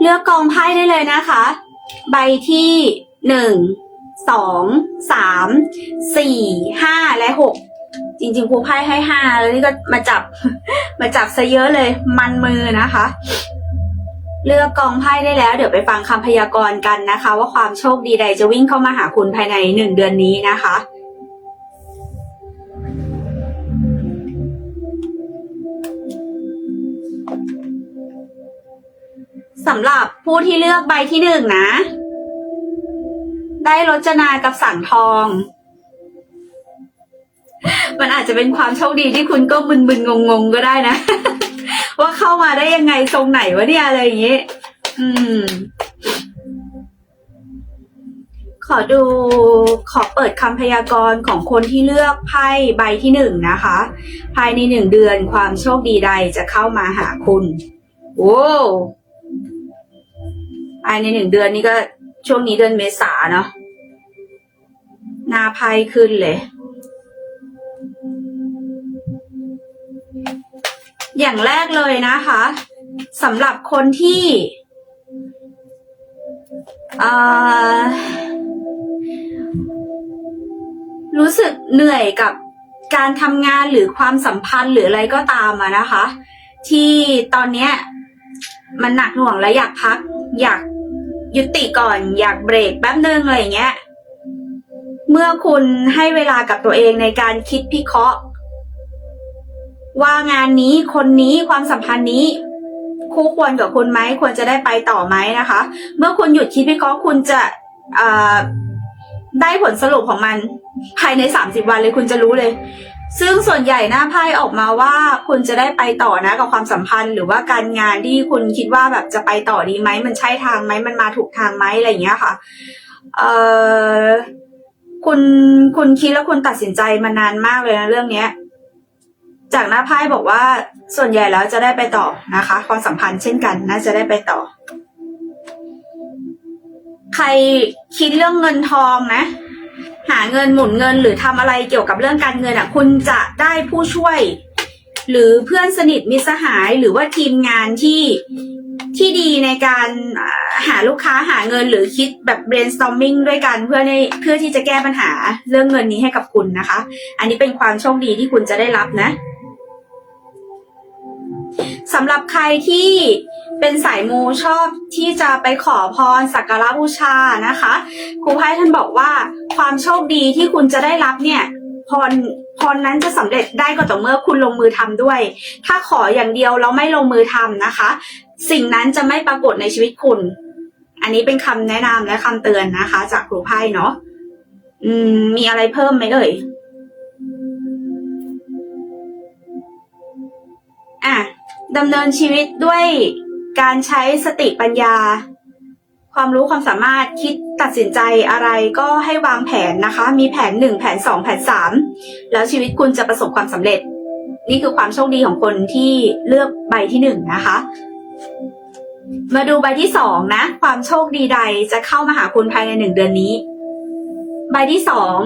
เลือกกองไพ่ได้เลยนะคะ ใบที่หนึ่งสองสามสี่ห้าและหกจริงๆครูไพ่ให้ห้าแล้วนี่ก็มาจับ มาจับซะเยอะเลยมันมือนะคะ เลือกกองไพ่ได้แล้ว เดี๋ยวไปฟังคำพยากรณ์กันนะคะ ว่าความโชคดีใดจะวิ่งเข้ามาหาคุณภายในหนึ่งเดือนนี้นะคะ สำหรับผู้ที่เลือกใบที่หนึ่งนะ ได้รจนากับสังทอง มันอาจจะเป็นความโชคดีที่คุณก็มึนๆงงๆก็ได้นะ ว่าเข้ามาได้ยังไงทรงไหนวะเนี่ยอะไรอย่างเงี้ยอืม ขอดูขอเปิดคำพยากรณ์ของคนที่เลือกไพ่ใบที่หนึ่งนะคะ ภายในหนึ่งเดือนความโชคดีใดจะเข้ามาหาคุณโว้ ภายในหนึ่งเดือนนี้ก็ช่วงนี้เดือนเมษาเนาะหน้าไพ่ขึ้นเลย อย่างแรกเลยนะคะสำหรับคนที่รู้สึกเหนื่อยกับการทำงานหรือความสัมพันธ์หรืออะไรก็ตามอะนะคะ ที่ตอนเนี้ยมันหนักหน่วงและอยากพักอยาก ยุติก่อนอยากเบรกแป๊บนึงอะไรเงี้ย เมื่อคุณให้เวลากับตัวเองในการคิดพิเคราะห์ ว่างานนี้คนนี้ความสัมพันธ์นี้คู่ควรกับคุณไหมควรจะได้ไปต่อไหมนะคะ เมื่อคุณหยุดคิดวิเคราะห์คุณจะได้ผลสรุปของมัน ภายในสามสิบวันเลยคุณจะรู้เลย ซึ่งส่วนใหญ่หน้าไพ่ออกมาว่าคุณจะได้ไปต่อนะกับความสัมพันธ์ หรือว่าการงานที่คุณคิดว่าแบบจะไปต่อดีไหมมันใช่ทางไหมมันมาถูกทางไหมอะไรอย่างเงี้ยค่ะ เอ่อคุณคุณคิดแล้วคุณตัดสินใจมานานมากเลยนะเรื่องเนี้ย จากหน้าไพ่บอกว่าส่วนใหญ่แล้วจะได้ไปต่อนะคะ ความสัมพันธ์เช่นกันน่าจะได้ไปต่อ ใครคิดเรื่องเงินทองนะ หาเงินหมุนเงินหรือทำอะไรเกี่ยวกับเรื่องการเงินอะ คุณจะได้ผู้ช่วย หรือเพื่อนสนิทมิสหายหรือว่าทีมงานที่ที่ดีในการหาลูกค้าหาเงินหรือคิดแบบ brainstorming ด้วยกันเพื่อในเพื่อที่จะแก้ปัญหาเรื่องเงินนี้ให้กับคุณนะคะ อันนี้เป็นความโชคดีที่คุณจะได้รับนะำหรับใครที่เป็นสายมูชอบที่จะไปขอพรสักการะบูชานะคะครูไพ่ท่านบอกว่าความโชคดีที่คุณจะได้รับเนี่ยพรพรนั้นจะสำเร็จได้ก็ต่อเมื่อคุณลงมือทำด้วย ถ้าขออย่างเดียวแล้วไม่ลงมือทำนะคะ สิ่งนั้นจะไม่ปรากฏในชีวิตคุณ อันนี้เป็นคำแนะนำและคำเตือนนะคะ จากครูไพ่เนาะอืม มีอะไรเพิ่มไหมเอ่ยอะ ดำเนินชีวิตด้วยการใช้สติปัญญา ความรู้ความสามารถคิดตัดสินใจอะไรก็ให้วางแผนนะคะ มีแผนหนึ่งแผนสองแผนสามแล้วชีวิตคุณจะประสบความสำเร็จ นี่คือความโชคดีของคนที่เลือกใบที่หนึ่งนะคะ มาดูใบที่สองนะ ความโชคดีใดจะเข้ามาหาคุณภายในหนึ่งเดือนนี้ ใบที่สอง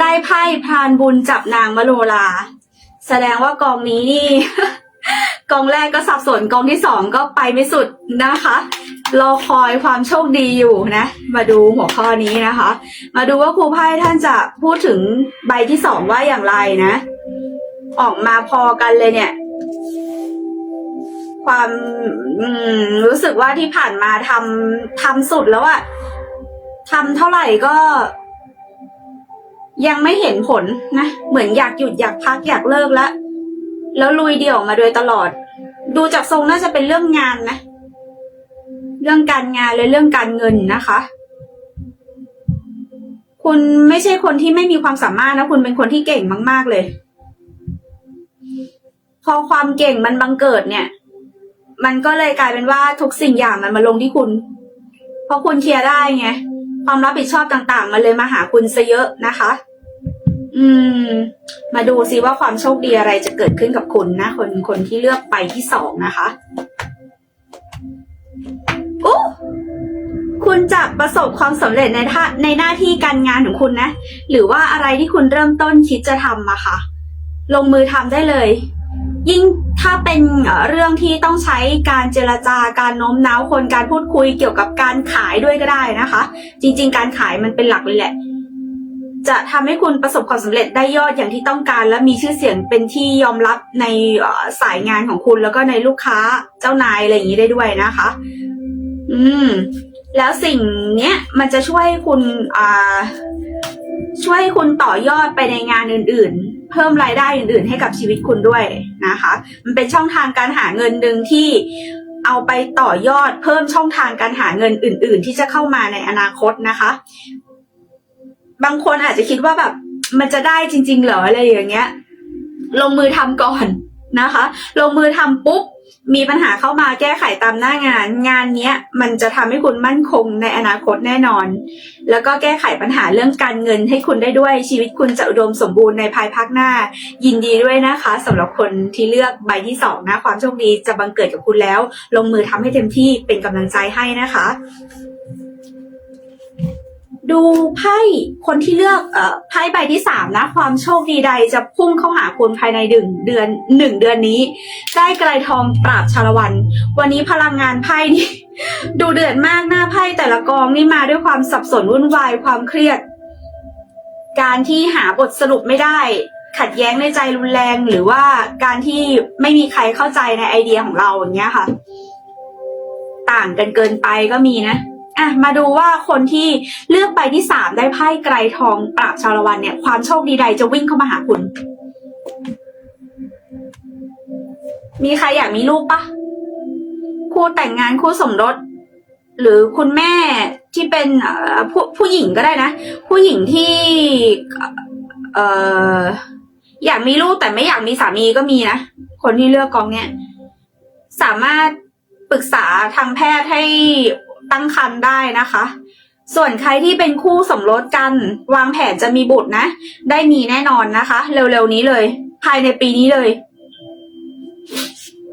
ได้ไพ่พรานบุญจับนางมโนราแสดงว่ากองนี้นี่ กองแรกก็สับสนกองที่สองก็ไปไม่สุดนะคะรอคอยความโชคดีอยู่นะ มาดูหัวข้อนี้นะคะ มาดูว่าครูไพ่ท่านจะพูดถึงใบที่สองว่าอย่างไรนะ ออกมาพอกันเลยเนี่ย ความรู้สึกว่าที่ผ่านมาทำทำสุดแล้วอะทำเท่าไหร่ก็ ยังไม่เห็นผลนะ เหมือนอยากหยุดอยากพักอยากเลิกแล้ว แล้วลุยเดี่ยวมาโดยตลอด ดูจากทรงน่าจะเป็นเรื่องงานนะเรื่องการงานและเรื่องการเงินนะคะ คุณไม่ใช่คนที่ไม่มีความสามารถนะ คุณเป็นคนที่เก่งมาก ๆเลย พอความเก่งมันบังเกิดเนี่ย มันก็เลยกลายเป็นว่าทุกสิ่งอย่างมันมาลงที่คุณ เพราะคุณเคลียร์ได้ไงความรับผิดชอบต่างๆ มันเลยมาหาคุณซะเยอะนะคะ อืม มาดูซิว่าความโชคดีอะไรจะเกิดขึ้นกับคุณนะ คนคนที่เลือกไปที่สองนะคะอู้คุณจะประสบความสำเร็จในท่าในหน้าที่การงานของคุณนะ หรือว่าอะไรที่คุณเริ่มต้นคิดจะทำอะค่ะ ลงมือทำได้เลย ยิ่งถ้าเป็นเอ่อเรื่องที่ต้องใช้การเจรจาการโน้มน้าวคนการพูดคุยเกี่ยวกับการขายด้วยก็ได้นะคะ จริง ๆ การขายมันเป็นหลักเลยแหละ จะทำให้คุณประสบความสำเร็จได้ยอดอย่างที่ต้องการ และมีชื่อเสียงเป็นที่ยอมรับในสายงานของคุณแล้วก็ในลูกค้าเจ้านายอะไรอย่างนี้ได้ด้วยนะคะ อืม แล้วสิ่งเนี้ยมันจะช่วยคุณอ่าช่วยคุณต่อยอดไปในงานอื่น ๆ เพิ่มรายได้อื่น ๆ ให้กับชีวิตคุณด้วยนะคะ มันเป็นช่องทางการหาเงินหนึ่งที่เอาไปต่อยอดเพิ่มช่องทางการหาเงินอื่น ๆ ที่จะเข้ามาในอนาคตนะคะ บางคนอาจจะคิดว่าแบบ มันจะได้จริง ๆ เหรออะไรอย่างเงี้ย ลงมือทำก่อนนะคะ ลงมือทำปุ๊บมีปัญหาเข้ามาแก้ไขตามหน้างาน งานเนี้ยมันจะทำให้คุณมั่นคงในอนาคตแน่นอน แล้วก็แก้ไขปัญหาเรื่องการเงินให้คุณได้ด้วยชีวิตคุณจะอุดมสมบูรณ์ในภายภาคหน้า ยินดีด้วยนะคะสำหรับคนที่เลือกใบที่สองนะความโชคดีจะบังเกิดกับคุณแล้ว ลงมือทำให้เต็มที่เป็นกำลังใจให้นะคะ ดูไพ่คนที่เลือกเอ่อไพ่ใบที่สามนะ ความโชคดีใดจะพุ่งเข้าหาคุณภายในหนึ่งเดือนหนึ่งเดือนนี้ ได้ไกลทองปราบชาละวัน วันนี้พลังงานไพ่นี่ ดูเดือดมากหน้าไพ่แต่ละกองนี่มาด้วยความสับสนวุ่นวายความเครียด การที่หาบทสรุปไม่ได้ ขัดแย้งในใจรุนแรงหรือว่าการที่ไม่มีใครเข้าใจในไอเดียของเราอย่างเงี้ยค่ะ ต่างกันเกินไปก็มีนะ อะมาดูว่าคนที่เลือกใบที่สามได้ไพ่ไกรทองปราบชาละวันเนี่ย ความโชคดีใดจะวิ่งเข้ามาหาคุณ มีใครอยากมีลูกปะคู่แต่งงานคู่สมรสหรือคุณแม่ที่เป็นผู้ผู้หญิงก็ได้นะ ผู้หญิงที่เอ่ออยากมีลูกแต่ไม่อยากมีสามีก็มีนะ คนที่เลือกกองเนี่ยสามารถปรึกษาทางแพทย์ให้ ตั้งครรภ์ได้นะคะ ส่วนใครที่เป็นคู่สมรสกันวางแผนจะมีบุตรนะ ได้มีแน่นอนนะคะ เร็วๆนี้เลย ภายในปีนี้เลย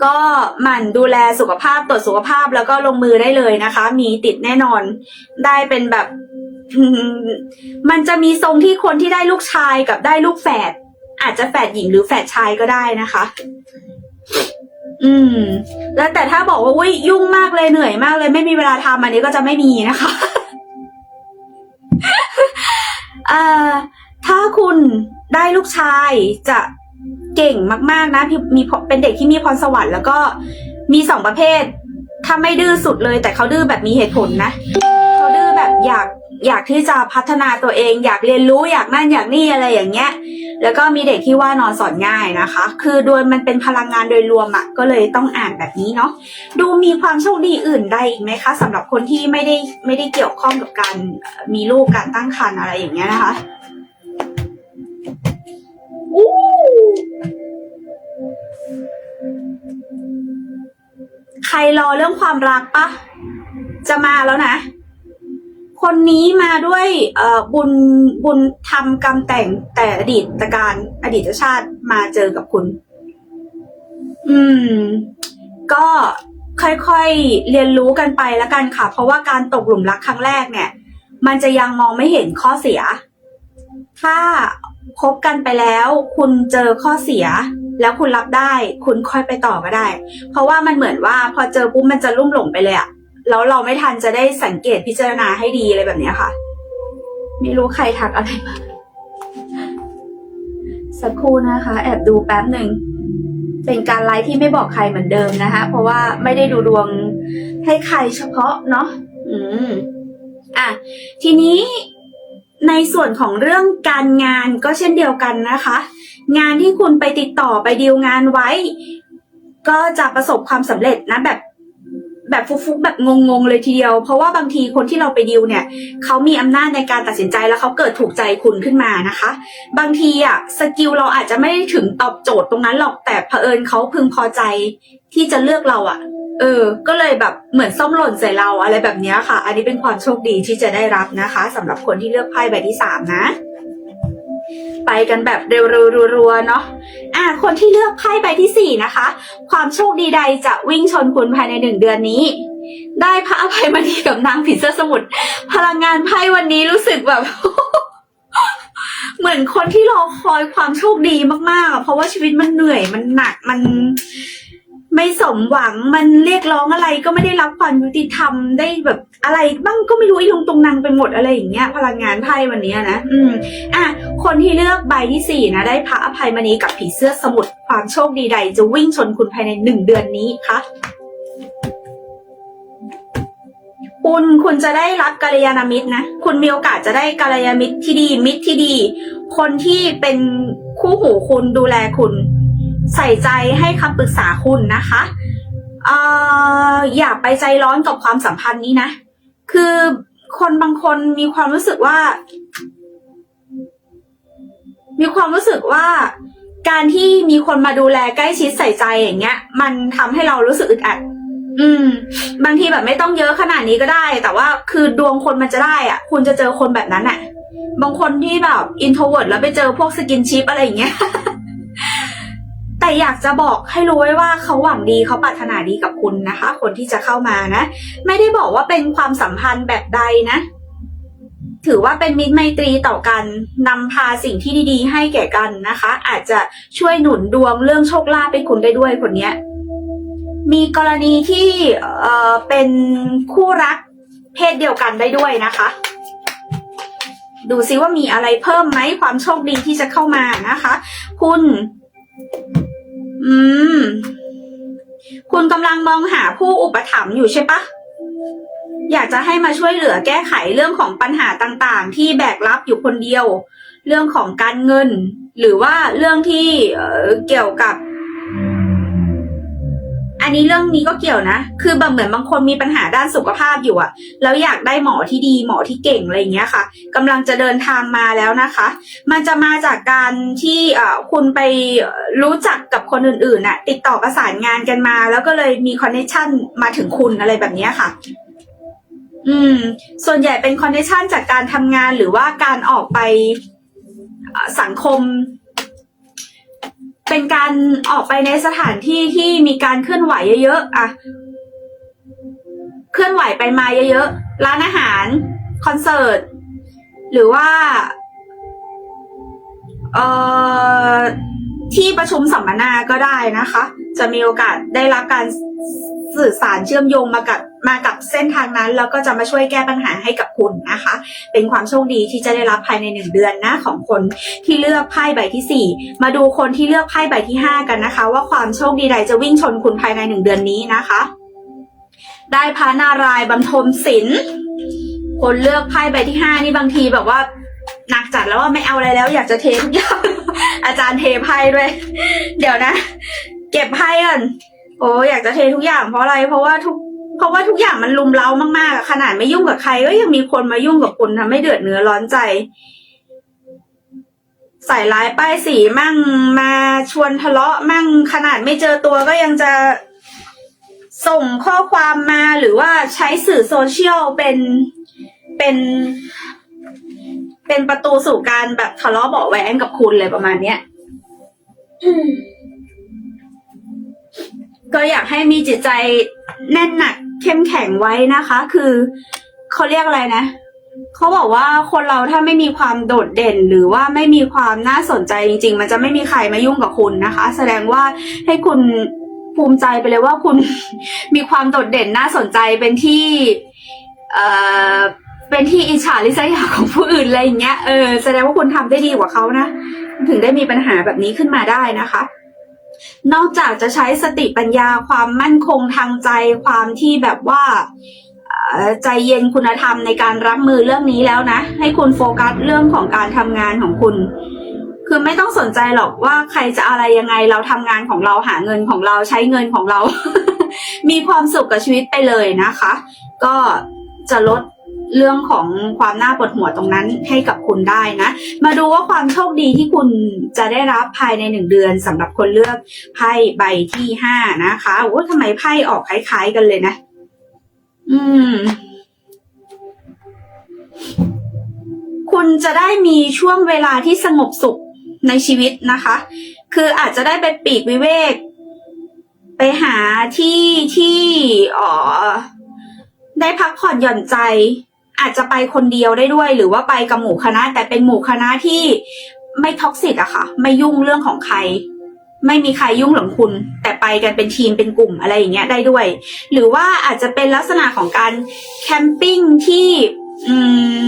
ก็หมั่นดูแลสุขภาพตรวจสุขภาพแล้วก็ลงมือได้เลยนะคะ มีติดแน่นอน ได้เป็นแบบ มันจะมีทรงที่คนที่ได้ลูกชายกับได้ลูกแฝดอาจจะแฝดหญิงหรือแฝดชายก็ได้นะคะ อืม แล้วแต่ถ้าบอกว่าอุ้ยยุ่งมากเลยเหนื่อยมากเลย ไม่มีเวลาทำอันนี้ก็จะไม่มีนะคะเอ่อถ้าคุณได้ลูกชายจะเก่งมาก ๆ นะพี่มีเป็นเด็กที่มีพรสวรรค์แล้วก็มีสองประเภท ถ้าไม่ดื้อสุดเลย แต่เขาดื้อแบบมีเหตุผลนะ เขาดื้อแบบอยาก อยากที่จะพัฒนาตัวเอง อยากเรียนรู้อยากนั่นอยากนี่อะไรอย่างเงี้ย แล้วก็มีเด็กที่ว่านอนสอนง่ายนะคะ คือโดยมันเป็นพลังงานโดยรวมอะก็เลยต้องอ่านแบบนี้เนาะดูมีความโชคดีอื่นใดอีกไหมคะสำหรับคนที่ไม่ได้ไม่ได้เกี่ยวข้องกับการมีลูกการตั้งครรภ์อะไรอย่างเงี้ยนะคะอู้ใครรอเรื่องความรักปะจะมาแล้วนะ คนนี้มาด้วยบุญบุญทำกรรมแต่งแต่อดีตการอดีตชาติมาเจอกับคุณ อืม ก็ค่อยๆเรียนรู้กันไปแล้วกันค่ะ เพราะว่าการตกหลุมรักครั้งแรกเนี่ย มันจะยังมองไม่เห็นข้อเสีย ถ้าคบกันไปแล้ว คุณเจอข้อเสีย แล้วคุณรับได้ คุณค่อยไปต่อก็ได้ เพราะว่ามันเหมือนว่า พอเจอปุ๊บมันจะลุ่มหลงไปเลยอะ แล้วเราไม่ทันจะได้สังเกตพิจารณาให้ดีอะไรแบบนี้ค่ะ ไม่รู้ใครทักอะไรมาสักครู่นะคะ แอบดูแป๊บหนึ่งเป็นการไลฟ์ที่ไม่บอกใครเหมือนเดิมนะคะ เพราะว่าไม่ได้ดูดวงให้ใครเฉพาะเนาะอืมอะทีนี้ในส่วนของเรื่องการงานก็เช่นเดียวกันนะคะ งานที่คุณไปติดต่อไปดีลงานไว้ ก็จะประสบความสำเร็จนะแบบ แบบฟุกๆแบบงงๆเลยทีเดียว เพราะว่าบางทีคนที่เราไปดีลเนี่ยเขามีอำนาจในการตัดสินใจแล้วเขาเกิดถูกใจคุณขึ้นมานะคะ บางทีอะสกิลเราอาจจะไม่ได้ถึงตอบโจทย์ตรงนั้นหรอกแต่เผอิญเขาพึงพอใจที่จะเลือกเราอะเออ ก็เลยแบบเหมือนส้มหล่นใส่เราอะไรแบบนี้ค่ะ อันนี้เป็นความโชคดีที่จะได้รับนะคะสำหรับคนที่เลือกไพ่ใบที่สามนะ ไปกันแบบเร็วๆรัวๆเนาะ อ่าคนที่เลือกไพ่ใบที่สี่นะคะ ความโชคดีใดจะวิ่งชนคุณภายในหนึ่งเดือนนี้ ได้พระอภัยมณีกับนางผีเสื้อสมุทรพลังงานไพ่วันนี้รู้สึกแบบ เหมือนคนที่รอคอยความโชคดีมากๆอะเพราะว่าชีวิตมันเหนื่อยมันหนักมัน ไม่สมหวังมันเรียกร้องอะไรก็ไม่ได้รับความยุติธรรมได้แบบอะไรบ้างก็ไม่รู้อีลงตรงนังไปหมดอะไรอย่างเงี้ยพลังงานไพ่วันนี้นะ อืมอะคนที่เลือกใบที่สี่นะได้พระอภัยมณีกับผีเสื้อสมุทรความโชคดีใด จะวิ่งชนคุณภายในหนึ่งเดือนนี้คะคุณคุณจะได้รับกัลยาณมิตรนะ คุณมีโอกาสจะได้กัลยาณมิตรที่ดี มิตรที่ดี คนที่เป็นคู่หูคุณดูแลคุณ ใส่ใจให้คำปรึกษาคุณนะคะเอ่ออย่าไปใจร้อนกับความสัมพันธ์นี้นะ คือคนบางคนมีความรู้สึกว่า มีความรู้สึกว่าการที่มีคนมาดูแลใกล้ชิดใส่ใจอย่างเงี้ย มันทำให้เรารู้สึกอึดอัด อืม บางทีแบบไม่ต้องเยอะขนาดนี้ก็ได้ แต่ว่าคือดวงคนมันจะได้อะ คุณจะเจอคนแบบนั้นอะ บางคนที่แบบอินโทรเวิร์ดแล้วไปเจอพวกสกินชิปอะไรอย่างเงี้ย แต่อยากจะบอกให้รู้ไว้ว่าเขาหวังดีเขาปรารถนาดีกับคุณนะคะ คนที่จะเข้ามานะ ไม่ได้บอกว่าเป็นความสัมพันธ์แบบใดนะ ถือว่าเป็นมิตรไมตรีต่อกันนำพาสิ่งที่ดีๆ ให้แก่กันนะคะ อาจจะช่วยหนุนดวงเรื่องโชคลาภให้คุณได้ด้วยคนเนี้ย มีกรณีที่เอ่อเป็นคู่รักเพศเดียวกันได้ด้วยนะคะ ดูซิว่ามีอะไรเพิ่มไหมความโชคดีที่จะเข้ามานะคะ คุณ คุณกำลังมองหาผู้อุปถัมภ์อยู่ใช่ปะอยากจะให้มาช่วยเหลือแก้ไขเรื่องของปัญหาต่างๆ ที่แบกรับอยู่คนเดียว เรื่องของการเงิน หรือว่าเรื่องที่เเกี่ยวกับ อันนี้เรื่องนี้ก็เกี่ยวนะ คือแบางเหมือนบางคนมีปัญหาด้านสุขภาพอยู่อะแล้วอยากได้หมอที่ดีหมอที่เก่งอะไรเงี้ยค่ะกำลังจะเดินทางมาแล้วนะคะ มันจะมาจากการที่เอ่อคุณไปรู้จักกับคนอื่นๆน่ะ ติดต่อประสานงานกันมา แล้วก็เลยมีคอนเนคชั่นมาถึงคุณอะไรแบบนี้ค่ะอืม ส่วนใหญ่เป็นคอนเนคชั่นจากการทำงานหรือว่าการออกไปสังคม เป็นการออกไปในสถานที่ที่มีการเคลื่อนไหวเยอะๆอะเคลื่อนไหวไปมาเยอะๆ ร้านอาหาร คอนเสิร์ต หรือว่าเอ่อที่ประชุมสัมมนาก็ได้นะคะ จะมีโอกาสได้รับการ สื่อสารเชื่อมโยงมากับมากับเส้นทางนั้น แล้วก็จะมาช่วยแก้ปัญหาให้กับคุณนะคะ เป็นความโชคดีที่จะได้รับภายในหนึ่งเดือนนะของคนที่เลือกไพ่ใบที่สี่มาดูคนที่เลือกไพ่ใบที่ห้ากันนะคะ ว่าความโชคดีใดจะวิ่งชนคุณภายในหนึ่งเดือนนี้นะคะ ได้พระนารายบรรทมศิลป์คนเลือกไพ่ใบที่ห้านี่บางทีแบบว่าหนักจัดแล้วว่าไม่เอาอะไรแล้ว อยากจะเททุกอย่างอาจารย์เทไพ่ด้วย เดี๋ยวนะ เก็บไพ่ก่อน โอ้อยากจะเททุกอย่างเพราะอะไร เพราะว่าทุก เพราะว่าทุกอย่างมันลุมเล้ามากๆขนาดไม่ยุ่งกับใคร ก็ยังมีคนมายุ่งกับคุณทำให้เดือดเนื้อร้อนใจ ใส่ร้ายป้ายสีมั่งมาชวนทะเลาะมั่งขนาดไม่เจอตัวก็ยังจะส่งข้อความมาหรือว่าใช้สื่อโซเชียลเป็นเป็น เป็นประตูสู่การแบบทะเลาะเบาะแว้งกับคุณเลยประมาณเนี้ย ก็อยากให้มีจิตใจแน่นหนักเข้มแข็งไว้นะคะ คือเขาเรียกอะไรนะเขาบอกว่าคนเราถ้าไม่มีความโดดเด่น หรือว่าไม่มีความน่าสนใจจริง ๆ มันจะไม่มีใครมายุ่งกับคุณนะคะ แสดงว่าให้คุณภูมิใจไปเลยว่าคุณมีความโดดเด่นน่าสนใจเป็นที่เอ่อเป็นที่อิจฉาริษยาของผู้อื่นอะไรอย่างเงี้ยเออแสดงว่าคุณทำได้ดีกว่าเขานะ ถึงได้มีปัญหาแบบนี้ขึ้นมาได้นะคะ นอกจากจะใช้สติปัญญาความมั่นคงทางใจความที่แบบว่าใจเย็นคุณธรรมในการรับมือเรื่องนี้แล้วนะ ให้คุณโฟกัสเรื่องของการทำงานของคุณ คือไม่ต้องสนใจหรอกว่าใครจะอะไรยังไงเราทำงานของเราหาเงินของเราใช้เงินของเรา มีความสุขกับชีวิตไปเลยนะคะ ก็จะลด เรื่องของความน่าปวดหัวตรงนั้นให้กับคุณได้นะ มาดูว่าความโชคดีที่คุณจะได้รับภายในหนึ่งเดือนสำหรับคนเลือกไพ่ใบที่ห้านะคะโอ้ทำไมไพ่ออกคล้าย ๆ กันเลยนะ อืม คุณจะได้มีช่วงเวลาที่สงบสุขในชีวิตนะคะ คืออาจจะได้ไปปีกวิเวก ไปหาที่ที่อ๋อได้พักผ่อนหย่อนใจ อาจจะไปคนเดียวได้ด้วย หรือว่าไปกับหมู่คณะ แต่เป็นหมู่คณะที่ไม่ท็อกซิกอะค่ะ ไม่ยุ่งเรื่องของใคร ไม่มีใครยุ่งหลังคุณ แต่ไปกันเป็นทีมเป็นกลุ่มอะไรอย่างเงี้ยได้ด้วย หรือว่าอาจจะเป็นลักษณะของการแคมปิ้งที่อืม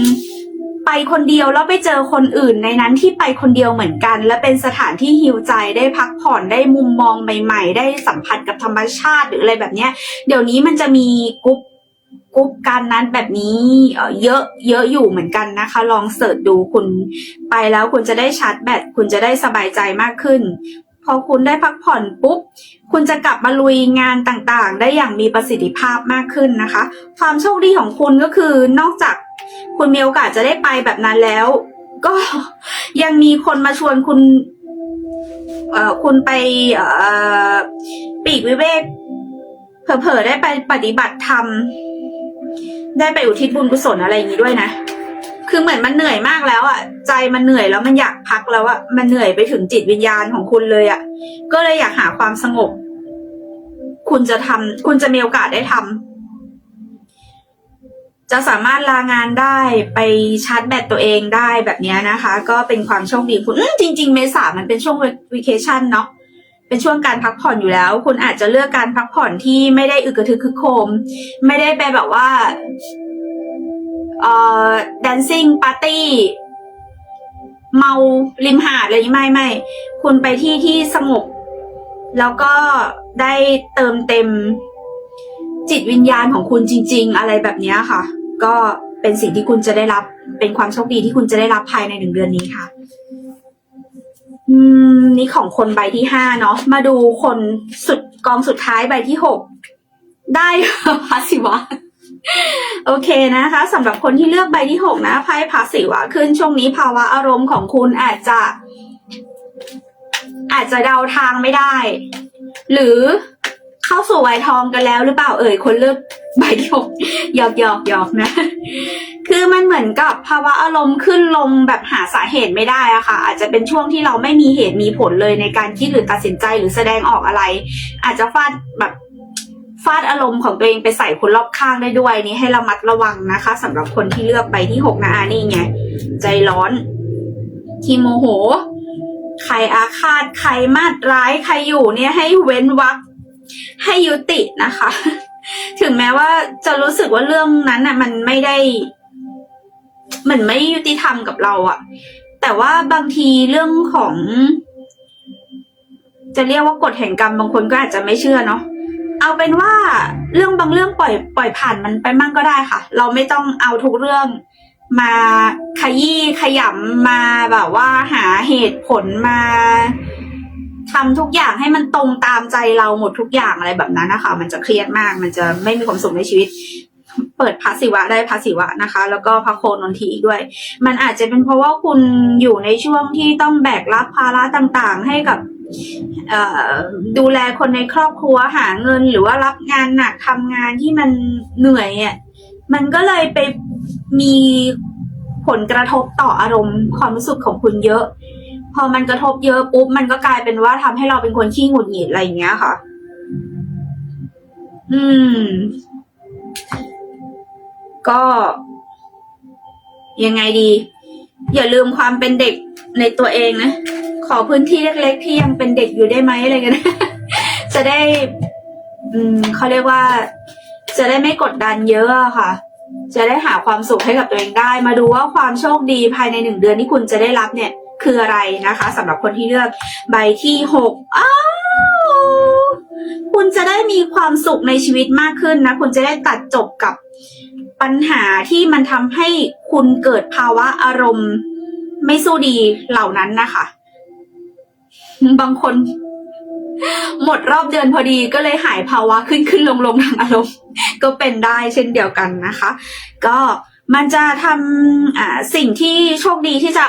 ไปคนเดียวแล้วไปเจอคนอื่นในนั้นที่ไปคนเดียวเหมือนกัน และเป็นสถานที่ฮิวใจได้พักผ่อนได้มุมมองใหม่ ๆ ได้สัมผัสกับธรรมชาติหรืออะไรแบบเนี้ย เดี๋ยวนี้มันจะมีกรุ๊ป กรุ๊ปการนัดแบบนี้เยอะเยอะอยู่เหมือนกันนะคะ ลองเสิร์ชดูคุณไปแล้วคุณจะได้ชาร์จแบตคุณจะได้สบายใจมากขึ้น พอคุณได้พักผ่อนปุ๊บ คุณจะกลับมาลุยงานต่างๆ ได้อย่างมีประสิทธิภาพมากขึ้นนะคะ ความโชคดีของคุณก็คือนอกจากคุณมีโอกาสจะได้ไปแบบนั้นแล้ว ก็ยังมีคนมาชวนคุณเอ่อคุณไปเอ่อปีกวิเวกเผลอๆได้ไปปฏิบัติธรรม ได้ไปอุทิศบุญกุศลอะไรอย่างนี้ด้วยนะ คือเหมือนมันเหนื่อยมากแล้วอะใจมันเหนื่อยแล้วมันอยากพักแล้วอะมันเหนื่อยไปถึงจิตวิญญาณของคุณเลยอะก็เลยอยากหาความสงบ คุณจะทำคุณจะมีโอกาสได้ทำจะสามารถลางานได้ไปชาร์จแบตตัวเองได้แบบนี้นะคะ ก็เป็นความโชคดีคุณจริง ๆ เมษามันเป็นช่วงวีเคชั่นเนาะ เป็นช่วงการพักผ่อนอยู่แล้ว คุณอาจจะเลือกการพักผ่อนที่ไม่ได้อึกระทึกคึกโคม ไม่ได้ไปแบบว่าเอ่อ dancing party เมาริมหาดอะไรนี้ไม่ไม่คุณไปที่ที่สงบแล้วก็ได้เติมเต็มจิตวิญญาณของคุณจริง ๆ อะไรแบบนี้ค่ะ ก็เป็นสิ่งที่คุณจะได้รับ เป็นความโชคดีที่คุณจะได้รับภายในหนึ่งเดือนนี้ค่ะ อืมนี่ของคนใบที่ห้าเนาะมาดูคนสุดกองสุดท้ายใบที่หกได้พาสิวะ โอเคนะคะสำหรับคนที่เลือกใบที่หกนะไพ่พาสิวะขึ้นช่วงนี้ภาวะอารมณ์ของคุณอาจจะ อาจจะเดาทางไม่ได้ หรือ เข้าสู่วัยทองกันแล้วหรือเปล่าเอ่ยคนเลือกใบที่หกหยอกหยอกหยอกนะ คือมันเหมือนกับภาวะอารมณ์ขึ้นลงแบบหาสาเหตุไม่ได้อะค่ะ อาจจะเป็นช่วงที่เราไม่มีเหตุมีผลเลยในการคิดหรือตัดสินใจหรือแสดงออกอะไร อาจจะฟาดแบบฟาดอารมณ์ของตัวเองไปใส่คนรอบข้างได้ด้วยนี่ให้ระมัดระวังนะคะสำหรับคนที่เลือกใบที่หกนะอานี่ไงใจร้อนทีโมโห ใครอาฆาตใครมาดร้ายใครอยู่เนี่ยให้เว้นวรรค ให้ยุตินะคะ ถึงแม้ว่าจะรู้สึกว่าเรื่องนั้นน่ะ มันไม่ได้มือนไม่ยุติธรรมกับเราอะแต่ว่าบางทีเรื่องของ จะเรียกว่ากฎแห่งกรรมบางคนก็อาจจะไม่เชื่อเนาะเอาเป็นว่าเรื่องบางเรื่องปล่อยปล่อยผ่านมันไปมั่งก็ได้ค่ะ เราไม่ต้องเอาทุกเรื่องมาขยี้ขยำมาแบบว่าหาเหตุผลมา ทำทุกอย่างให้มันตรงตามใจเราหมดทุกอย่างอะไรแบบนั้นนะคะ มันจะเครียดมาก มันจะไม่มีความสุขในชีวิต เปิดพระศิวะได้พระศิวะนะคะ แล้วก็พระโคนนทีด้วย มันอาจจะเป็นเพราะว่าคุณอยู่ในช่วงที่ต้องแบกรับภาระต่างๆ ให้กับดูแลคนในครอบครัวหาเงินหรือว่ารับงานหนักทำงานที่มันเหนื่อยอะมันก็เลยไปมีผลกระทบต่ออารมณ์ความรู้สึกของคุณเยอะ พอมันกระทบเยอะปุ๊บมันก็กลายเป็นว่าทำให้เราเป็นคนขี้หงุดหงิดอะไรอย่างเงี้ยค่ะ อืม ก็ ยังไงดี อย่าลืมความเป็นเด็กในตัวเองนะ ขอพื้นที่เล็กๆที่ยังเป็นเด็กอยู่ได้ไหมอะไรกัน จะได้ อืมเขาเรียกว่า จะได้ไม่กดดันเยอะค่ะ จะได้หาความสุขให้กับตัวเองได้ มาดูว่าความโชคดีภายในหนึ่งเดือนที่คุณจะได้รับเนี่ย คืออะไรนะคะสำหรับคนที่เลือกใบที่หกอ้าวคุณจะได้มีความสุขในชีวิตมากขึ้นนะ คุณจะได้ตัดจบกับปัญหาที่มันทำให้คุณเกิดภาวะอารมณ์ไม่สู้ดีเหล่านั้นนะคะ บางคน หมดรอบเดือนพอดีก็เลยหายภาวะขึ้นขึ้นลงลงทางอารมณ์ ก็เป็นได้เช่นเดียวกันนะคะ ก็มันจะทำสิ่งที่โชคดีที่จะ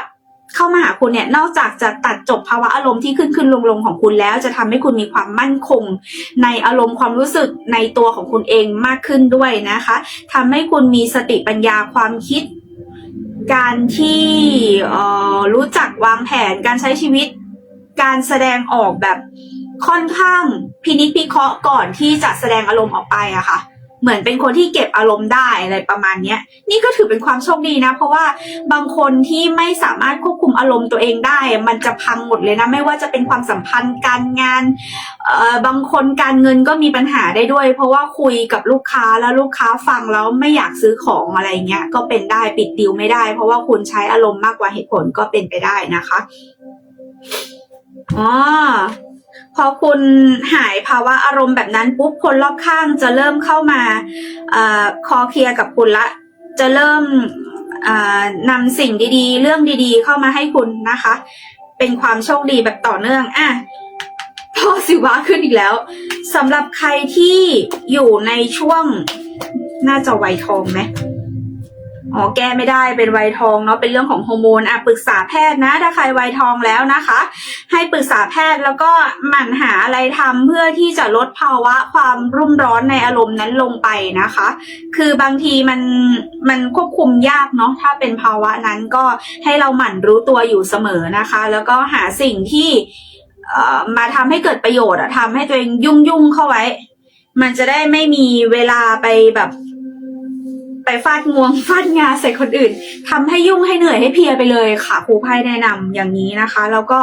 เข้ามาหาคุณเนี่ยนอกจากจะตัดจบภาวะอารมณ์ที่ขึ้นขึ้นลงลงของคุณแล้ว จะทำให้คุณมีความมั่นคง ในอารมณ์ความรู้สึกในตัวของคุณเองมากขึ้นด้วยนะคะทำให้คุณมีสติปัญญาความคิด การที่เอ่อรู้จักวางแผนการใช้ชีวิต การแสดงออกแบบค่อนข้างพินิจพิเคราะห์ก่อนที่จะแสดงอารมณ์ออกไปอะค่ะ เหมือนเป็นคนที่เก็บอารมณ์ได้อะไรประมาณเนี้ย นี่ก็ถือเป็นความโชคดีนะ เพราะว่าบางคนที่ไม่สามารถควบคุมอารมณ์ตัวเองได้ มันจะพังหมดเลยนะ ไม่ว่าจะเป็นความสัมพันธ์การงานเอ่อบางคนการเงินก็มีปัญหาได้ด้วย เพราะว่าคุยกับลูกค้าแล้วลูกค้าฟังแล้วไม่อยากซื้อของอะไรเงี้ยก็เป็นได้ปิดดีลไม่ได้ เพราะว่าคุณใช้อารมณ์มากกว่าเหตุผลก็เป็นไปได้นะคะอ๋อ พอคุณหายภาวะอารมณ์แบบนั้นปุ๊บคนรอบข้างจะเริ่มเข้ามาอคอเคลียร์กับคุณละ จะเริ่มนำสิ่งดีๆ เรื่องดีๆ เข้ามาให้คุณนะคะ เป็นความโชคดีแบบต่อเนื่องอะพ่อสิวะขึ้นอีกแล้วสำหรับใครที่อยู่ในช่วงน่าจะไวทองไหม อ๋อแก้ไม่ได้เป็นไวทองเนาะเป็นเรื่องของฮอร์โมนอะปรึกษาแพทย์นะ ถ้าใครไวทองแล้วนะคะ ให้ปรึกษาแพทย์แล้วก็หมั่นหาอะไรทำเพื่อที่จะลดภาวะความรุ่มร้อนในอารมณ์นั้นลงไปนะคะ คือบางทีมันมันควบคุมยากเนาะถ้าเป็นภาวะนั้นก็ให้เราหมั่นรู้ตัวอยู่เสมอนะคะ แล้วก็หาสิ่งที่เอ่อมาทำให้เกิดประโยชน์อะทำให้ตัวเองยุ่งยุ่งๆเข้าไว้ มันจะได้ไม่มีเวลาไปแบบ ไปฟาดงวงฟาดงาใส่คนอื่นทำให้ยุ่งให้เหนื่อยให้เพลียไปเลยค่ะครูไพ่แนะนำอย่างนี้นะคะ แล้วก็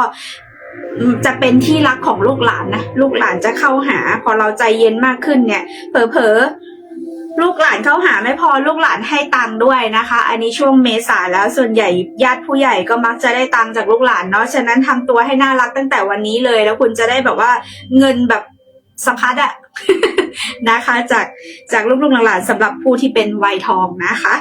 จะเป็นที่รักของลูกหลานนะลูกหลานจะเข้าหา พอเราใจเย็นมากขึ้นเนี่ยเผลอๆลูกหลานเข้าหาไม่พอลูกหลานให้ตังค์ด้วยนะคะ อันนี้ช่วงเมษาแล้วส่วนใหญ่ญาติผู้ใหญ่ก็มักจะได้ตังค์จากลูกหลานเนาะฉะนั้นทำตัวให้น่ารักตั้งแต่วันนี้เลย แล้วคุณจะได้แบบว่าเงินแบบสะพัดอะ นะคะ จากจากลูกๆหลานๆสำหรับผู้ที่เป็นวัยทองนะคะ